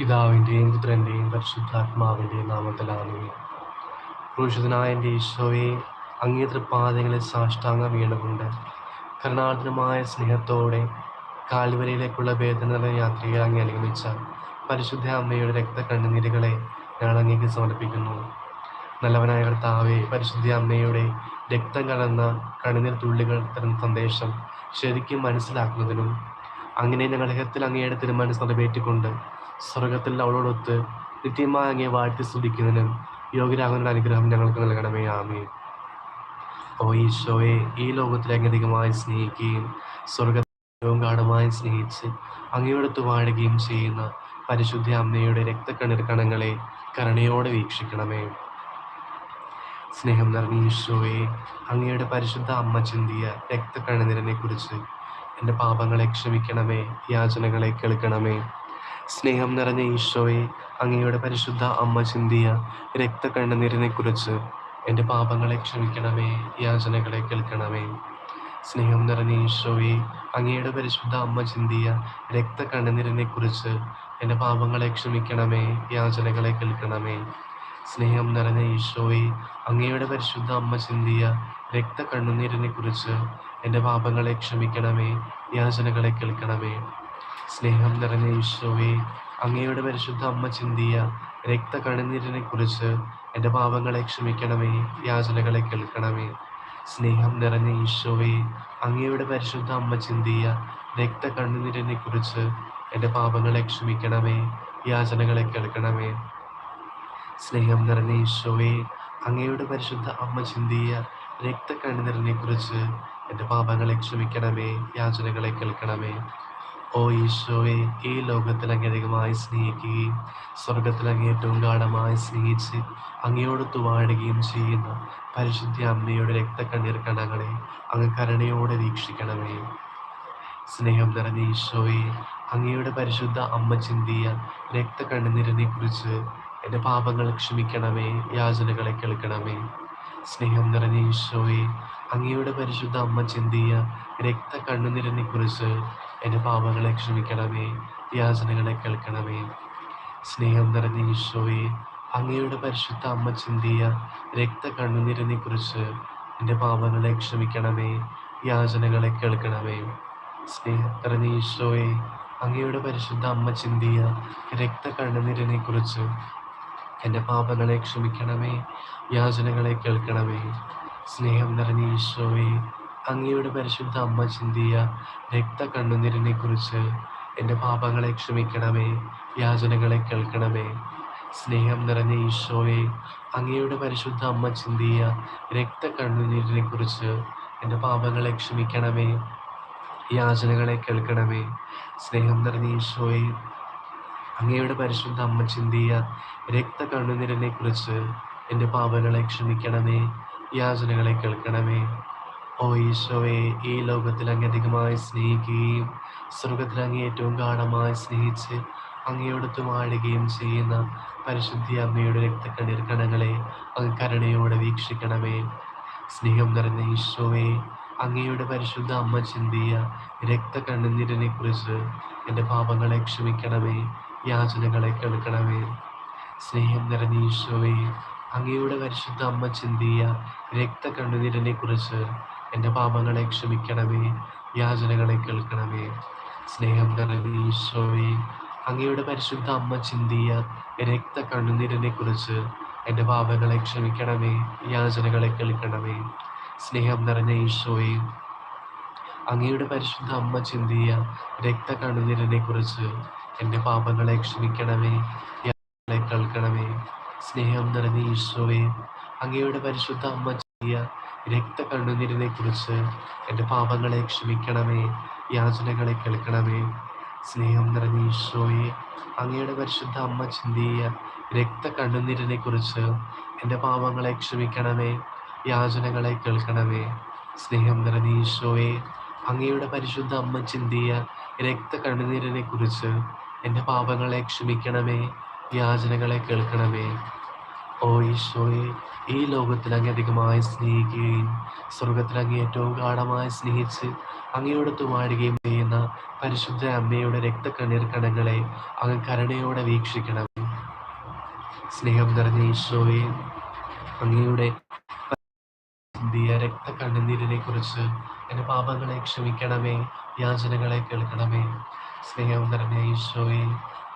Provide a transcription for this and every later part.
പിതാവിന്റെയും പുത്രന്റെയും പരിശുദ്ധാത്മാവിന്റെയും നാമത്തിലാണേ ക്രൂശിതനായ എന്റെ ഈശോയെ അങ്ങേ തൃപ്പാദങ്ങളിൽ സാഷ്ടാംഗം വീണുകൊണ്ട് കരുണാർദ്രമായ സ്നേഹത്തോടെ കാൽവരയിലേക്കുള്ള വേദന യാത്രയെ അങ്ങേ അനുഗമിച്ച പരിശുദ്ധ അമ്മയുടെ രക്തക്കണ്ണുനീരുകളെ ഞാൻ അങ്ങേക്ക് സമർപ്പിക്കുന്നു. നല്ലവനായ കർത്താവെ പരിശുദ്ധ അമ്മയുടെ രക്തം കലർന്ന കണ്ണുനീർ തുള്ളികൾ തരുന്ന സന്ദേശം ശരിക്കും മനസ്സിലാക്കുന്നതിനും അങ്ങനെ ഞങ്ങളുടെ ഹൃദയത്തിൽ അങ്ങയുടെ തിരുമനസ് നിറവേറ്റിക്കൊണ്ട് സ്വർഗത്തിൽ അവളോടൊത്ത് നിത്യമായി അങ്ങേ വാഴ്ത്തി സ്തുതിക്കുന്നതിനും യോഗ്യരാകുന്ന അനുഗ്രഹം ഞങ്ങൾക്ക് നൽകണമേ ആമേ ഓ ഈശോയെ ഈ ലോകത്തിൽ അങ്ങധികമായി സ്നേഹിക്കുകയും സ്വർഗവും ഗാഠമായി സ്നേഹിച്ച് അങ്ങയോടൊത്ത് വാഴുകയും ചെയ്യുന്ന പരിശുദ്ധ അമ്മയുടെ രക്തക്കണ്ണീർ കണങ്ങളെ കരുണയോടെ വീക്ഷിക്കണമേ. സ്നേഹം നിറഞ്ഞ ഈശോയെ അങ്ങയുടെ പരിശുദ്ധ അമ്മ ചിന്തിയ രക്തക്കണ്ണുനീരിനെ കുറിച്ച് എന്റെ പാപങ്ങളെ ക്ഷമിക്കണമേ യാചനകളെ കേൾക്കണമേ. സ്നേഹം നിറഞ്ഞ ഈശോയെ അങ്ങയുടെ പരിശുദ്ധ അമ്മ ചിന്തിയ രക്തക്കണ്ണുനീരിനെ കുറിച്ച് എന്റെ പാപങ്ങളെ ക്ഷമിക്കണമേ യാചനകളെ കേൾക്കണമേ. സ്നേഹം നിറഞ്ഞ ഈശോയെ അങ്ങയുടെ പരിശുദ്ധ അമ്മ ചിന്തിയ രക്തക്കണ്ണുനീരിനെ കുറിച്ച് എന്റെ പാപങ്ങളെ ക്ഷമിക്കണമേ യാചനകളെ കേൾക്കണമേ. സ്നേഹം നിറഞ്ഞ ഈശോയെ അങ്ങയുടെ പരിശുദ്ധ അമ്മ ചിന്തിയ രക്തക്കണ്ണുനീരിനെ കുറിച്ച് എന്റെ പാപങ്ങളെ ക്ഷമിക്കണമേ യാചനകളെ കേൾക്കണമേ. സ്നേഹം നിറഞ്ഞ ഈശോയെ അങ്ങയുടെ പരിശുദ്ധ അമ്മ ചിന്തിയ രക്ത രക്തക്കണ്ണുനീരിനെ കുറിച്ച് എന്റെ പാപങ്ങളെ ക്ഷമിക്കണമേ യാചനകളെ കേൾക്കണമേ. സ്നേഹം നിറഞ്ഞ ഈശോയെ അങ്ങയുടെ പരിശുദ്ധ അമ്മ ചിന്തിയ രക്ത കണ്ണുനീരിനെ കുറിച്ച് എന്റെ പാപങ്ങളെ ക്ഷമിക്കണമേ യാചനകളെ കേൾക്കണമേ. സ്നേഹം നിറഞ്ഞ ഈശോയെ അങ്ങയുടെ പരിശുദ്ധ അമ്മ ചിന്തിയ രക്ത കണ്ണുനീരിനെ കുറിച്ച് എന്റെ പാപങ്ങളെ ക്ഷമിക്കണമേ യാചനകളെ കേൾക്കണമേ. ഓ ഈശോയെ ഈ ലോകത്തിൽ അങ്ങേയധികമായി സ്നേഹിക്കുകയും സ്വർഗത്തിൽ അങ്ങേറ്റവും ഗാഠമായി സ്നേഹിച്ച് അങ്ങയോടൊത്ത് വാഴുകയും ചെയ്യുന്ന പരിശുദ്ധ അമ്മയുടെ രക്തക്കണ്ണീർ കണങ്ങളെ അങ്ങ് കരുണയോടെ വീക്ഷിക്കണമേ. സ്നേഹം നിറഞ്ഞ ഈശോയെ അങ്ങയുടെ പരിശുദ്ധ അമ്മ ചിന്തിയ രക്തക്കണ്ണീരിനെ കുറിച്ച് എന്റെ പാപങ്ങൾ ക്ഷമിക്കണമേ യാചനകളെ കേൾക്കണമേ. സ്നേഹം നിറഞ്ഞ ഈശോയെ അങ്ങയുടെ പരിശുദ്ധ അമ്മ ചിന്തിയ രക്തക്കണ്ണുനീരിനെ കുറിച്ച് എന്റെ പാപങ്ങളെ ക്ഷമിക്കണമേ യാചനകളെ കേൾക്കണമേ. സ്നേഹം നിറഞ്ഞ ഈശോയെ അങ്ങയുടെ പരിശുദ്ധ അമ്മ ചിന്തിയ രക്ത കണ്ണുനിരനെ കുറിച്ച് എന്റെ പാപങ്ങളെ ക്ഷമിക്കണമേ യാചനകളെ കേൾക്കണമേ. സ്നേഹം നിറഞ്ഞ ഈശോയെ അങ്ങയുടെ പരിശുദ്ധ അമ്മ ചിന്തിയ രക്ത കണ്ണുനിരനെ കുറിച്ച് എന്റെ പാപങ്ങളെ ക്ഷമിക്കണമേ യാചനകളെ കേൾക്കണമേ. സ്നേഹം നിറഞ്ഞ ഈശോയെ അങ്ങയുടെ പരിശുദ്ധ അമ്മ ചിന്തിയ രക്ത കണ്ണുനീരിനെ കുറിച്ച് എന്റെ പാപങ്ങളെ ക്ഷമിക്കണമേ യാചനകളെ കേൾക്കണമേ. സ്നേഹം നിറഞ്ഞ ഈശോയെ അങ്ങയുടെ പരിശുദ്ധ അമ്മ ചിന്തിയ രക്ത കണ്ണുനീരിനെ കുറിച്ച് എന്റെ പാപങ്ങളെ ക്ഷമിക്കണമേ യാചനകളെ കേൾക്കണമേ. സ്നേഹം നിറഞ്ഞ ഈശോയെ അങ്ങയുടെ പരിശുദ്ധ അമ്മ ചിന്തിയ രക്ത കണ്ണുനീരിനെ കുറിച്ച് എന്റെ പാപങ്ങളെ ക്ഷമിക്കണമേ യാചനകളെ കേൾക്കണമേ. ഓ ഈശോയെ ഈ ലോകത്തിൽ അങ്ങധികമായി സ്നേഹിക്കുകയും സ്വർഗത്തിൽ അങ്ങേ ഏറ്റവും ഗാഠമായി സ്നേഹിച്ച് അങ്ങയോടൊത്ത് വാഴുകയും ചെയ്യുന്ന പരിശുദ്ധി അമ്മയുടെ രക്തക്കണ്ണീർ കണങ്ങളെ അങ്ങ് കരുണയോടെ വീക്ഷിക്കണമേ. സ്നേഹം നിറഞ്ഞ ഈശോയെ അങ്ങയുടെ പരിശുദ്ധ അമ്മ ചിന്തിയ രക്തക്കണ്ണുനീരിനെ കുറിച്ച് എന്റെ പാപങ്ങളെ ക്ഷമിക്കണമേ യാചനകളെ കേൾക്കണമേ. സ്നേഹം നിറഞ്ഞ ഈശോയെ അങ്ങയുടെ പരിശുദ്ധ അമ്മ ചിന്തിയ രക്തക്കണ്ണുനീരിനെ കുറിച്ച് എന്റെ പാപങ്ങളെ ക്ഷമിക്കണമേ യാചനകളെ കേൾക്കണമേ. സ്നേഹം ഈശോയെ അങ്ങയുടെ പരിശുദ്ധ അമ്മ ചിന്തിയ രക്ത കണ്ണുനീരിനെ കുറിച്ച് എന്റെ പാപങ്ങളെ ക്ഷമിക്കണമേ യാചനകളെ കേൾക്കണമേ. സ്നേഹം നിറഞ്ഞ ഈശോയെ അങ്ങയുടെ പരിശുദ്ധ അമ്മ ചിന്തിയ രക്ത കണ്ണുനീരിനെ കുറിച്ച് എന്റെ പാപങ്ങളെ ക്ഷമിക്കണമേ യാചനകളെ കേൾക്കണമേ. സ്നേഹം നിറഞ്ഞ ഈശോയെ അങ്ങയുടെ പരിശുദ്ധ അമ്മ ചിന്തിയ രക്തക്കണ്ണുനീരിനെ കുറിച്ച് എന്റെ പാപങ്ങളെ ക്ഷമിക്കണമേ യാചനകളെ കേൾക്കണമേ. സ്നേഹം നിറഞ്ഞ ഈശോയെ അങ്ങയുടെ പരിശുദ്ധ അമ്മ ചിന്തിയ രക്തകണ്ണുനീരിനെ കുറിച്ച് എന്റെ പാപങ്ങളെ ക്ഷമിക്കണമേ യാചനകളെ കേൾക്കണമേ. സ്നേഹം നിറഞ്ഞ ഈശോയെ അങ്ങയുടെ പരിശുദ്ധ അമ്മ ചിന്തിയ രക്തകണ്ണുനീരിനെ കുറിച്ച് എന്റെ പാപങ്ങളെ ക്ഷമിക്കണമേ യാചനകളെ കേൾക്കണമേ. ഓ ഈശോയെ ഈ ലോകത്തിൽ അങ്ങധികമായി സ്നേഹിക്കുകയും സ്വർഗത്തിൽ അങ്ങ് ഏറ്റവും ഗാഠമായി സ്നേഹിച്ച് അങ്ങയോടൊത്ത് വാഴുകയും ചെയ്യുന്ന പരിശുദ്ധ അമ്മയുടെ രക്തക്കണ്ണീർ കണങ്ങളെ അങ്ങ് കരുണയോടെ വീക്ഷിക്കണം. സ്നേഹം നിറഞ്ഞ ഈശോയെ അങ്ങയുടെ രക്ത രക്തക്കണ്ണുനീരിനെ കുറിച്ച് എന്റെ പാപങ്ങളെ ക്ഷമിക്കണമേ യാചനകളെ കേൾക്കണമേ. സ്നേഹം നിറഞ്ഞ ഈശോയെ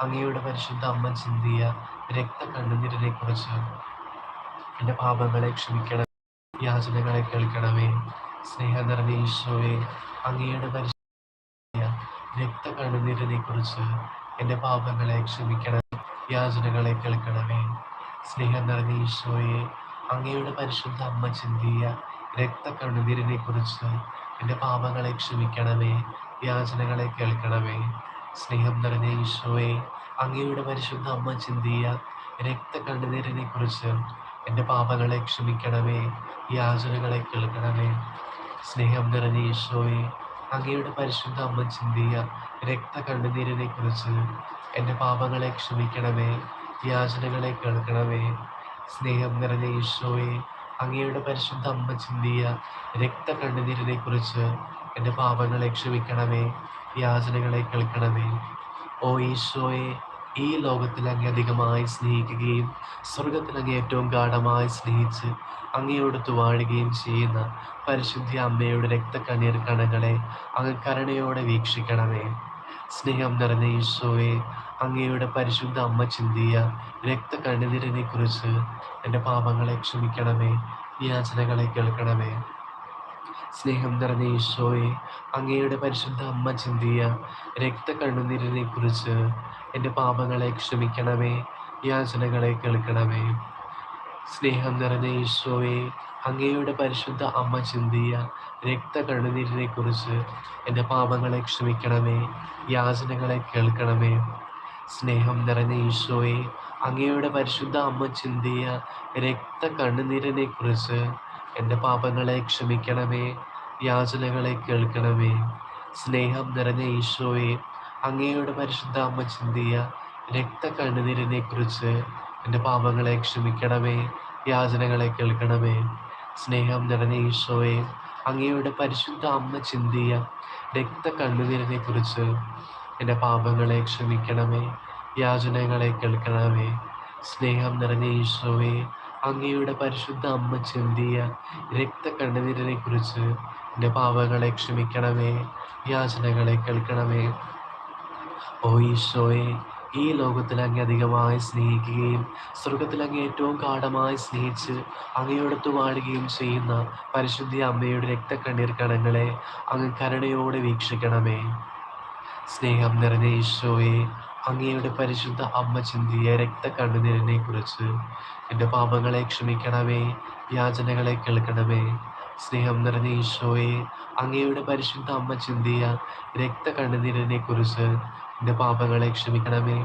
അങ്ങയുടെ പരിശുദ്ധ അമ്മ ചിന്തിയ രക്തക്കണ്ണുനീരിനെ കുറിച്ച് എന്റെ പാപങ്ങളെ ക്ഷമിക്കണം. യാചനകളെ കേൾക്കണമേ. സ്നേഹം ഈശോയെ അങ്ങയുടെ പരിശുദ്ധ രക്തക്കണ്ണുനീരിനെ കുറിച്ച് എന്റെ പാപങ്ങളെ ക്ഷമിക്കണം. യാചനകളെ കേൾക്കണമേ. സ്നേഹം ഈശോയെ അങ്ങയുടെ പരിശുദ്ധ അമ്മ ചിന്തിയ രക്തക്കണ്ണുനീരിനെ കുറിച്ച് എന്റെ പാപങ്ങളെ ക്ഷമിക്കണമേ. യാചനകളെ കേൾക്കണമേ. സ്നേഹം നിറഞ്ഞ ഈശോയെ അങ്ങയുടെ പരിശുദ്ധ അമ്മ ചിന്തിയ രക്തക്കണ്ണുനീരിനെ കുറിച്ച് എന്റെ പാപങ്ങളെ ക്ഷമിക്കണമേ യാചനകളെ കേൾക്കണമേ. സ്നേഹം നിറഞ്ഞ ഈശോയെ അങ്ങയുടെ പരിശുദ്ധ അമ്മ ചിന്തിയ രക്തകണ്ണുനീരിനെ കുറിച്ച് എന്റെ പാപങ്ങളെ ക്ഷമിക്കണമേ യാചനകളെ കേൾക്കണമേ. സ്നേഹം നിറഞ്ഞ ഈശോയെ അങ്ങയുടെ പരിശുദ്ധ അമ്മ ചിന്തിയ രക്തകണ്ണുനീരിനെ കുറിച്ച് എന്റെ പാപങ്ങളെ ക്ഷമിക്കണമേ യാചനകളെ കേൾക്കണമേ. ഓ ഈശോയെ ഈ ലോകത്തിൽ അങ്ങേ അധികമായി സ്നേഹിക്കുകയും സ്വർഗത്തിൽ അങ്ങേ ഏറ്റവും ഗാഠമായി സ്നേഹിച്ച് അങ്ങയോടൊത്ത് വാഴുകയും ചെയ്യുന്ന പരിശുദ്ധി അമ്മയുടെ രക്തക്കണ്ണീർ കണങ്ങളെ അങ്ങ് കരുണയോടെ വീക്ഷിക്കണമേ. സ്നേഹം നിറഞ്ഞ ഈശോയെ അങ്ങയുടെ പരിശുദ്ധ അമ്മ ചിന്തിയ രക്തക്കണ്ണുനീരിനെ കുറിച്ച് എന്റെ പാപങ്ങളെ ക്ഷമിക്കണമേ യാചനകളെ കേൾക്കണമേ. സ്നേഹം നിറഞ്ഞ ഈശോയെ അങ്ങയുടെ പരിശുദ്ധ അമ്മ ചിന്തിയ രക്തക്കണ്ണുനീരിനെ കുറിച്ച് എന്റെ പാപങ്ങളെ ക്ഷമിക്കണമേ യാചനകളെ കേൾക്കണമേ. സ്നേഹം നിറഞ്ഞ ഈശോയെ അങ്ങയുടെ പരിശുദ്ധ അമ്മ ചിന്തിയ രക്തകണ്ണുനീരിനെ കുറിച്ച് എന്റെ പാപങ്ങളെ ക്ഷമിക്കണമേ യാചനകളെ കേൾക്കണമേ. സ്നേഹം നിറഞ്ഞ ഈശോയെ അങ്ങയുടെ പരിശുദ്ധ അമ്മ ചിന്തിയ രക്തകണ്ണുനീരിനെ കുറിച്ച് എന്റെ പാപങ്ങളെ ക്ഷമിക്കണമേ യാചനകളെ കേൾക്കണമേ. സ്നേഹം നിറഞ്ഞ ഈശോയെ അങ്ങയുടെ പരിശുദ്ധ അമ്മ ചിന്തിയ രക്തകണ്ണുനീരിനെ കുറിച്ച് എന്റെ പാപങ്ങളെ ക്ഷമിക്കണമേ യാചനകളെ കേൾക്കണമേ. സ്നേഹം നിറഞ്ഞ ഈശോയെ അങ്ങയുടെ പരിശുദ്ധ അമ്മ ചിന്തിയ രക്തകണ്ണുനീരിനെ കുറിച്ച് എന്റെ പാപങ്ങളെ ക്ഷമിക്കണമേ യാചനകളെ കേൾക്കണമേ. സ്നേഹം നിറഞ്ഞ ഈശോയെ അങ്ങയുടെ പരിശുദ്ധ അമ്മ ചിന്തിയ രക്തകണ്ണുനീരിനെ കുറിച്ച് എന്റെ പാപങ്ങളെ ക്ഷമിക്കണമേ യാചനകളെ കേൾക്കണമേ. ഓ ഈശോയെ ഈ ലോകത്തിൽ അങ്ങ് അധികമായി സ്നേഹിക്കുകയും സ്വർഗത്തിൽ അങ്ങ് ഏറ്റവും ഗാഠമായി സ്നേഹിച്ച് അങ്ങയോടത്ത് വാഴുകയും ചെയ്യുന്ന പരിശുദ്ധി അമ്മയുടെ രക്തക്കണ്ണീർ കണങ്ങളെ അങ്ങ് കരുണയോടെ വീക്ഷിക്കണമേ. സ്നേഹം നിറഞ്ഞ ഈശോയെ അങ്ങയുടെ പരിശുദ്ധ അമ്മ ചിന്തിയ രക്തക്കണ്ണുനീരിനെ കുറിച്ച് എന്റെ പാപങ്ങളെ ക്ഷമിക്കണമേ യാചനകളെ കേൾക്കണമേ. സ്നേഹം നിറഞ്ഞ ഈശോയെ അങ്ങയുടെ പരിശുദ്ധ അമ്മ ചിന്തിയ രക്തകണ്ണുനീരിനെ കുറിച്ച് എന്റെ പാപങ്ങളെ ക്ഷമിക്കണമേ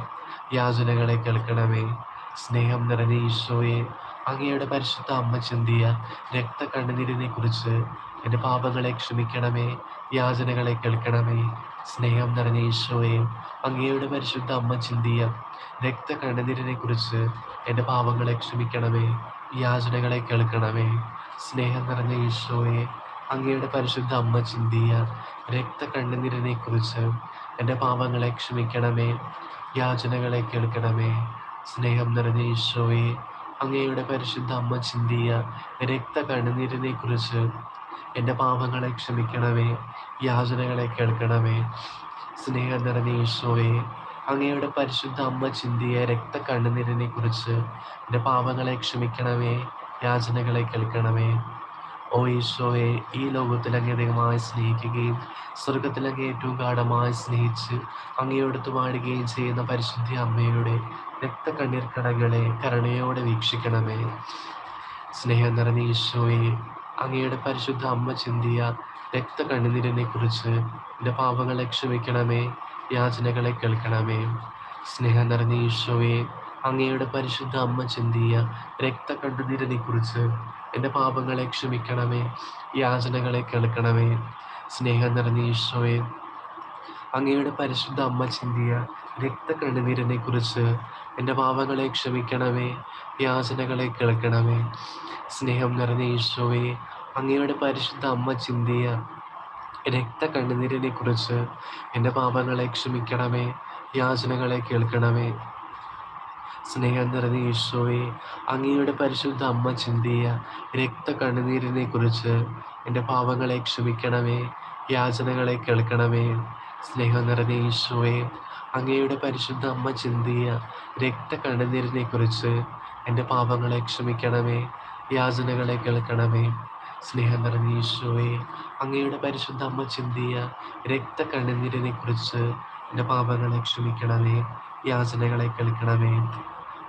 യാചനകളെ കേൾക്കണമേ. സ്നേഹം നിറഞ്ഞ ഈശോയെ അങ്ങയുടെ പരിശുദ്ധ അമ്മ ചിന്തിയ രക്തകണ്ണുനീരിനെ കുറിച്ച് എന്റെ പാപങ്ങളെ ക്ഷമിക്കണമേ യാചനകളെ കേൾക്കണമേ. സ്നേഹം നിറഞ്ഞ ഈശോയെ അങ്ങയുടെ പരിശുദ്ധ അമ്മ ചിന്തിയ രക്തകണ്ണുനീരിനെ കുറിച്ച് എന്റെ പാപങ്ങളെ ക്ഷമിക്കണമേ യാചനകളെ കേൾക്കണമേ. സ്നേഹം നിറഞ്ഞ ഈശോയെ അങ്ങയുടെ പരിശുദ്ധ അമ്മ ചിന്തിയ രക്തകണ്ണുനീരിനെ കുറിച്ച് എന്റെ പാപങ്ങളെ ക്ഷമിക്കണമേ യാചനകളെ കേൾക്കണമേ. സ്നേഹം നിറഞ്ഞ ഈശോയെ അങ്ങയുടെ പരിശുദ്ധ അമ്മ ചിന്തിയ രക്തകണ്ണുനീരിനെ കുറിച്ച് എന്റെ പാപങ്ങളെ ക്ഷമിക്കണമേ യാചനകളെ കേൾക്കണമേ. സ്നേഹം നിറഞ്ഞ ഈശോയെ അങ്ങയുടെ പരിശുദ്ധ അമ്മ ചിന്തിയ രക്തകണ്ണുനീരിനെ കുറിച്ച് എന്റെ പാപങ്ങളെ ക്ഷമിക്കണമേ യാചനകളെ കേൾക്കണമേ. ഓ ഈശോയെ ഈ ലോകത്തിൽ അങ്ങേ അധികമായി സ്നേഹിക്കുകയും സ്വർഗത്തിൽ അങ്ങേ ഏറ്റവും ഗാഠമായി സ്നേഹിച്ച് അങ്ങയോടത്ത് പാടുകയും ചെയ്യുന്ന പരിശുദ്ധ അമ്മയുടെ രക്ത കണ്ണീർ കടകളെ കരുണയോടെ വീക്ഷിക്കണമേ. സ്നേഹം നിറഞ്ഞ ഈശോയെ അങ്ങയുടെ പരിശുദ്ധ അമ്മ ചിന്തിയ രക്തകണ്ണുനീരിനെ കുറിച്ച് എന്റെ പാപങ്ങളെ ക്ഷമിക്കണമേ യാചനകളെ കേൾക്കണമേ. സ്നേഹം നിറഞ്ഞ ഈശോയെ അങ്ങയുടെ പരിശുദ്ധ അമ്മ ചിന്തിയ രക്തകണ്ണുനീരിനെ കുറിച്ച് എന്റെ പാപങ്ങളെ ക്ഷമിക്കണമേ യാചനകളെ കേൾക്കണമേ. സ്നേഹം നിറഞ്ഞ ഈശോയെ അങ്ങയുടെ പരിശുദ്ധ അമ്മ ചിന്തിയ രക്തകണ്ണുനീരിനെ കുറിച്ച് എന്റെ പാവങ്ങളെ ക്ഷമിക്കണമേ യാചനകളെ കേൾക്കണമേ. സ്നേഹം നിറഞ്ഞ ഈശോയെ അങ്ങയുടെ പരിശുദ്ധ അമ്മ ചിന്തിയ രക്ത കണ്ണുനീരിനെ കുറിച്ച് എന്റെ പാപങ്ങളെ ക്ഷമിക്കണമേ യാചനകളെ കേൾക്കണമേ. സ്നേഹം നിറഞ്ഞ ഈശോയെ അങ്ങയുടെ പരിശുദ്ധ അമ്മ ചിന്തിയ രക്ത കണ്ണുനീരിനെ കുറിച്ച് എന്റെ പാപങ്ങളെ ക്ഷമിക്കണമേ യാചനകളെ കേൾക്കണമേ. സ്നേഹം നിറഞ്ഞ ഈശോയെ അങ്ങയുടെ പരിശുദ്ധ അമ്മ ചിന്തിയ രക്ത കണ്ണുനീരിനെ കുറിച്ച് എന്റെ പാപങ്ങളെ ക്ഷമിക്കണമേ യാചനകളെ കേൾക്കണമേ. സ്നേഹം നിറഞ്ഞ ഈശോയെ അങ്ങയുടെ പരിശുദ്ധ അമ്മ ചിന്തിയ രക്ത കണ്ണുനീരിനെ കുറിച്ച് എന്റെ പാപങ്ങളെ ക്ഷമിക്കണമേ യാചനകളെ കേൾക്കണമേ.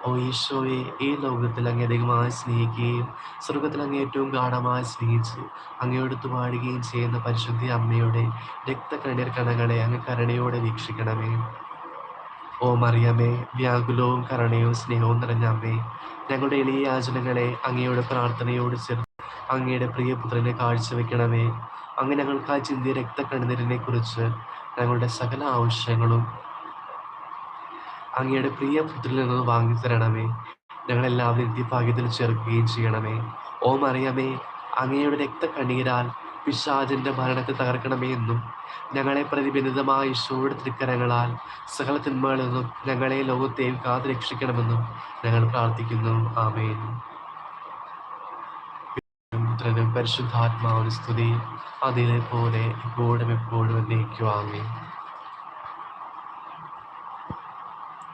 ഓ ഈശോയെ ഈ ലോകത്തിൽ അങ്ങേ അധികമായി സ്നേഹിക്കുകയും സ്വർഗത്തിൽ അങ്ങേ ഏറ്റവും ഗാഠമായി സ്നേഹിച്ച് അങ്ങയോടുത്ത് പാടുകയും ചെയ്യുന്ന പരിശുദ്ധി അമ്മയുടെ രക്തകണ്ണീർ കണകളെ അങ്ങ് കരുണയോടെ വീക്ഷിക്കണമേ. ഓ മറിയമേ വ്യാകുലവും കരുണയും സ്നേഹവും നിറഞ്ഞ അമ്മേ ഞങ്ങളുടെ എളിയ യാചനകളെ അങ്ങയുടെ പ്രാർത്ഥനയോട് ചേർത്ത് അങ്ങയുടെ പ്രിയപുത്രനെ കാഴ്ചവെക്കണമേ അങ്ങ് ഞങ്ങൾക്കായി ചിന്തിയ രക്തക്കണ്ണീരിനെ കുറിച്ച് ഞങ്ങളുടെ സകല ആവശ്യങ്ങളും അങ്ങയുടെ പ്രിയ പുത്രിൽ നിന്ന് വാങ്ങിത്തരണമേ ഞങ്ങളെല്ലാവരും നിത്യഭാഗ്യത്തിൽ ചേർക്കുകയും ചെയ്യണമേ. ഓം മറിയമേ അങ്ങയുടെ രക്ത കണ്ണീരാൽ പിശാചിന്റെ മരണത്തെ തകർക്കണമേ എന്നും ഞങ്ങളെ പ്രതിബന്ധിതമായ ഈശോയുടെ തൃക്കരങ്ങളാൽ സകല തിന്മകളിൽ നിന്നും ഞങ്ങളെ ലോകത്തെയും കാത്തു രക്ഷിക്കണമെന്നും ഞങ്ങൾ പ്രാർത്ഥിക്കുന്നു. ആമേൻ. പരിശുദ്ധാത്മാവിന് സ്തുതി. അതിലെ പോലെ ഇപ്പോഴും എപ്പോഴും എന്നേക്കും. ആമേൻ.